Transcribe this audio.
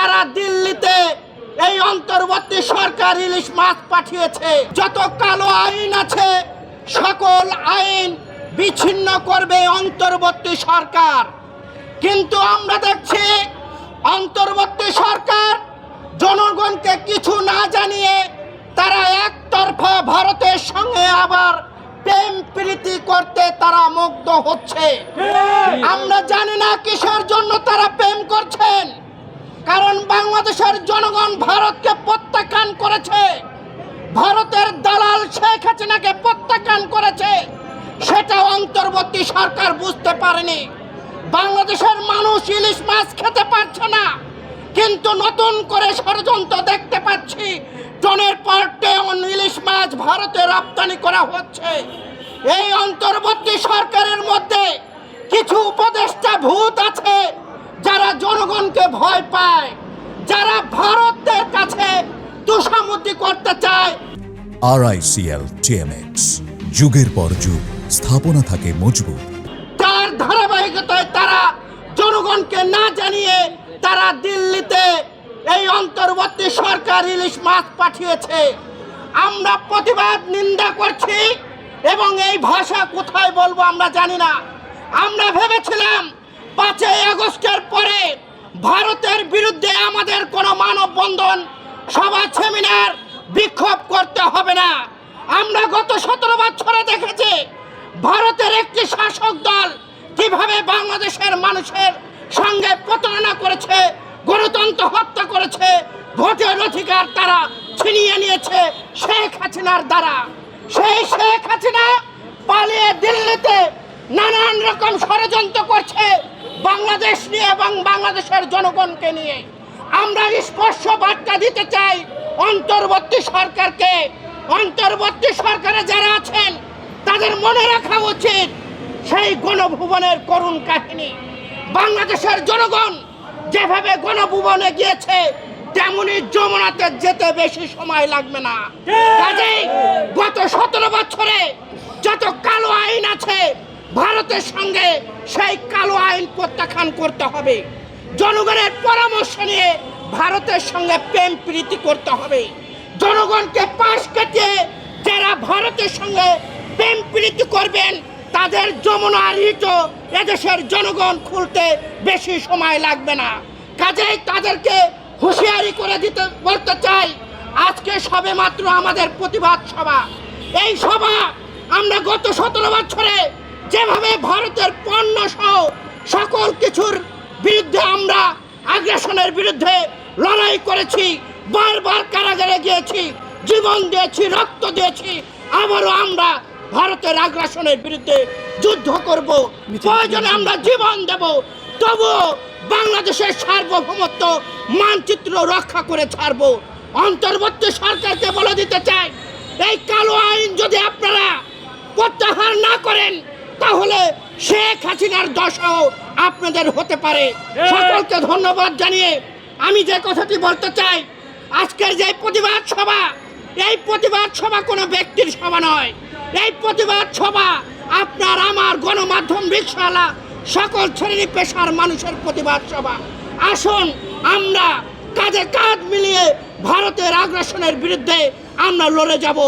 তারা দিল্লিতে এই অন্তর্বর্তী সরকার ইলিশ মাছ পাঠিয়েছে যত কালো আইন আছে সকল আইন বিচ্ছিন্ন করবে অন্তর্বর্তী সরকার। কিন্তু আমরা দেখছি অন্তর্বর্তী সরকার জনগণকে কিছু না জানিয়ে তারা একতরফা ভারতের সঙ্গে আবার প্রেম প্রীতি করতে তারা মুগ্ধ হচ্ছে। আমরা জানি না কিসের জন্য তারা প্রেম করছেন। কারণ বাংলাদেশের জনগণ ভারতকে প্রত্যাখ্যান করেছে। ভারতের দালাল শেখ হাসিনাকে প্রত্যাখ্যান করেছে। সেটা অন্তর্বর্তী সরকার বুঝতে পারেনি। বাংলাদেশের মানুষ ইলিশ মাছ খেতে পারছে না। কিন্তু নতুন করে ষড়যন্ত্র দেখতে পাচ্ছি। টনের পর টন ইলিশ মাছ ভারতে রপ্তানি করা হচ্ছে। এই অন্তর্বর্তী সরকারের মধ্যে কিছু উপদেষ্টা ভূত আছে যারা জনগণকে ভয় পায় যারা ভারতের কাছে তুষামুদ্দি করতে চায়? আরআইসিএল টিএমএক্স যুগের পর যুগ স্থাপনা থাকে মজবুত। তার ধারাবাহিকতায় তারা জনগণকে না জানিয়ে তারা দিল্লিতে এই অন্তর্বর্তী সরকার ইলিশ মাছ পাঠিয়েছে। আমরা প্রতিবাদ নিন্দা করছি এবং এই ভাষা কোথায় বলব আমরা জানি না। আমরা ভেবেছিলাম পাঁচই আগস্টের পরে ভারতের বিরুদ্ধে আমাদের কোনো মানববন্ধন সভা সেমিনার বিক্ষোভ করতে হবে না। আমরা গত সতেরো বছরে দেখেছি ভারতের একটি শাসক দল কীভাবে বাংলাদেশের মানুষের সঙ্গে প্রতারণা করেছে, গণতন্ত্র হত্যা করেছে, ভোটের অধিকার তারা ছিনিয়ে নিয়েছে শেখ হাসিনার দ্বারা। সেই শেখ হাসিনা পালিয়ে দিল্লিতে নানান রকম ষড়যন্ত্র করছে বাংলাদেশ নিয়ে এবং বাংলাদেশের জনগণকে নিয়ে। আমরা স্পষ্ট বার্তা দিতে চাই অন্তর্বর্তী সরকারকে, অন্তর্বর্তী সরকারে যারা আছেন, তাদের মনে রাখা উচিত সেই গণভুবনের করুণ কাহিনী। বাংলাদেশের জনগণ যেভাবে গণভুবনে গিয়েছে, তেমনি যমুনাতে যেতে বেশি সময় লাগবে না। কাজেই গত সতেরো বছরে যত কালো আইন আছে, ভারতের সঙ্গে সেই কালো আইন প্রত্যাখ্যান করতে হবে। জনগণের পরামর্শ নিয়ে ভারতের সঙ্গে প্রেম প্রীতি করতে হবে। জনগণকে পাশ কাটিয়ে যারা ভারতের সঙ্গে প্রেম প্রীতি করবেন, তাদের যমুনা রিটো এদেশের জনগণ খুলতে বেশি সময় লাগবে না। কাজেই তাদেরকে হুঁশিয়ারি করে দিতে, বলতে চাই, আজকে সবে মাত্র আমাদের প্রতিবাদ সভা। এই সভা আমরা গত সতেরো বছরে যেভাবে ভারতের পণ্য সহ সকল কিছুর বিরুদ্ধে আমরা আগ্রাসনের বিরুদ্ধে লড়াই করেছি বারবার কারাগারে গিয়েছি জীবন দিয়েছি রক্ত দিয়েছি। আবারও আমরা ভারতের আগ্রাসনের বিরুদ্ধে যুদ্ধ করব। প্রয়োজনে আমরা জীবন দেব। তবুও বাংলাদেশের সার্বভৌমত্ব মানচিত্র রক্ষা করে ছাড়বো। অন্তর্বর্তী সরকারকে বলে দিতে চাই এই কালো আইন যদি আপনারা প্রত্যাহার না করেন তাহলে শেখ হাসিনার দশাও আপনাদের হতে পারে। সকলকে ধন্যবাদ জানিয়ে আমি যে কথাটি বলতে চাই, আজকের যে প্রতিবাদ সভা, এই প্রতিবাদ সভা কোনো ব্যক্তির সভা নয়। এই প্রতিবাদ সভা আপনার আমার গণমাধ্যম রিক্সাওয়ালা সকল শ্রেণি পেশার মানুষের প্রতিবাদ সভা। আসুন, আমরা কাজে কাঁধ মিলিয়ে ভারতের আগ্রাসনের বিরুদ্ধে আমরা লড়ে যাব।